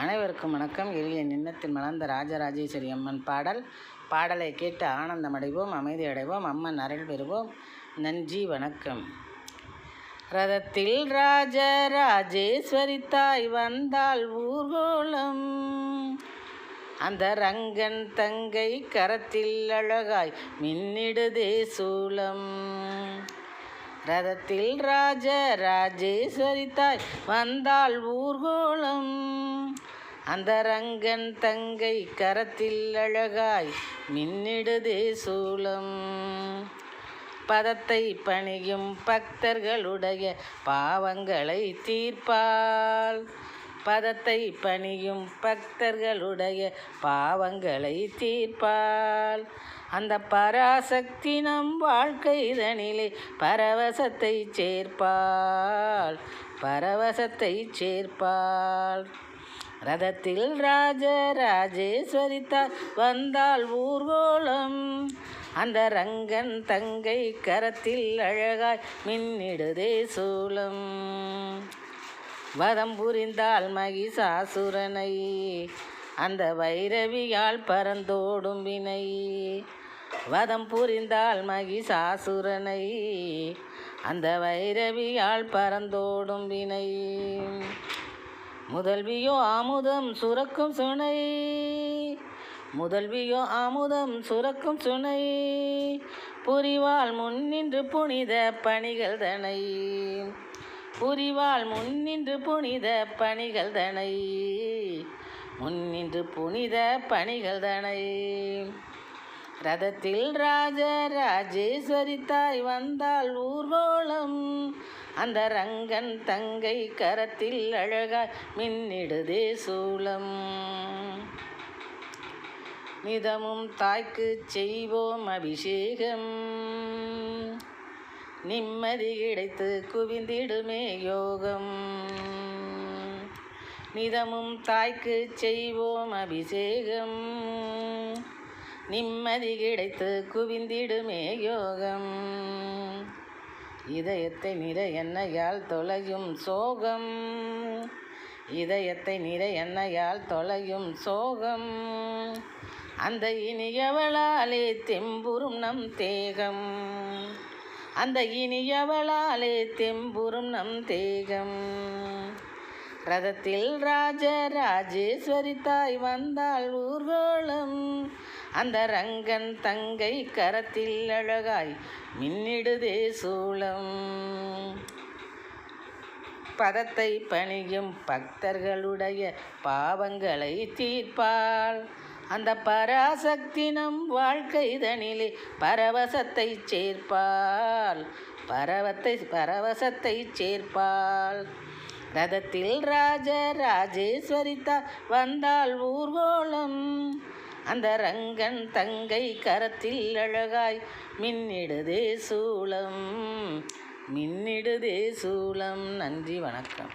அனைவருக்கும் வணக்கம். எளிய நின்னத்தில் மலர்ந்த ராஜராஜேஸ்வரி அம்மன் பாடல். பாடலை கேட்டு ஆனந்தம் அடைவோம் அமைதி அடைவோம் அம்மன் அருள் பெறுவோம். நன்றி வணக்கம். ரதத்தில் ராஜராஜேஸ்வரி தாய் வந்தாள் ஊர்கோலம். அந்த ரங்கன் தங்கை கரத்தில் அழகாய் மின்னிடுதே சூலம். ரதத்தில் ராஜ ராஜேஸ்வரி தாய் வந்தாள் ஊர்கோலம். அந்த ரங்கன் தங்கை கரத்தில் அழகாய் மின்னிடுதே சூலம். பதத்தை பணியும் பக்தர்களுடைய பாவங்களை தீர்ப்பாள் பதத்தை பணியும் பக்தர்களுடைய பாவங்களை தீர்ப்பாள் அந்த பராசக்தி நம் வாழ்க்கை இதனிலே பரவசத்தை சேர்ப்பாள் பரவசத்தை சேர்ப்பாள் ரதத்தில் ராஜ ராஜேஸ்வரி வந்தால் வந்தாள் ஊர்கோலம். அந்த ரங்கன் தங்கை கரத்தில் அழகாய் மின்னிடுதே சூலம். வதம் புரிந்தால் மகிஷாசுரனை. அந்த வைரவியால் பறந்தோடும் வினை. வதம் புரிந்தால் மகிஷாசுரனை. அந்த வைரவியால் பறந்தோடும் வினை. முதல்வியோ அமுதம் சுரக்கும் சுனை. முதல்வியோ அமுதம் சுரக்கும் சுனை. புரிவால் முன்னின்று புனித பணிகள் தனை. புரிவாள் முன்னின்று புனித பணிகள் தனை. முன்னின்று புனித பணிகள் தனை. ரதத்தில் ராஜ ராஜேஸ்வரி தாய் வந்தால் ஊர்வலம் அந்த ரங்கன் தங்கை கரத்தில் அழகாய் மின்னிடுதே சூளம். நிதமும் தாய்க்கு செய்வோம் அபிஷேகம். நிம்மதி கிடைத்து குவிந்திடுமே யோகம். நிதமும் தாய்க்கு செய்வோம் அபிஷேகம். நிம்மதி கிடைத்து குவிந்திடுமே யோகம். இதயத்தை நிற எண்ணையால் தொலையும் சோகம். இதயத்தை நிற எண்ணையால் தொலையும் சோகம். அந்த இனியவளாலே தெம்புறும் நம் தேகம். அந்த இனியவளாலே தெம்புறும் நம் தேகம். ரதத்தில் ராஜ ராஜேஸ்வரி தாய் வந்தாள் ஊர்கோளம். அந்த ரங்கன் தங்கை கரத்தில் அழகாய் மின்னிடுதே சூளம். பதத்தை பணியும் பக்தர்களுடைய பாவங்களை தீர்ப்பாள். அந்த பராசக்தி நம் வாழ்க்கைதனிலே பரவசத்தை சேர்ப்பாள். பரவத்தை பரவசத்தை சேர்ப்பாள். ரதத்தில் ராஜ ராஜேஸ்வரி வந்தால் வந்தாள் அந்த ரங்கன் தங்கை கரத்தில் அழகாய் மின்னிடுதே சூளம் மின்னிடுதே சூளம் நன்றி வணக்கம்.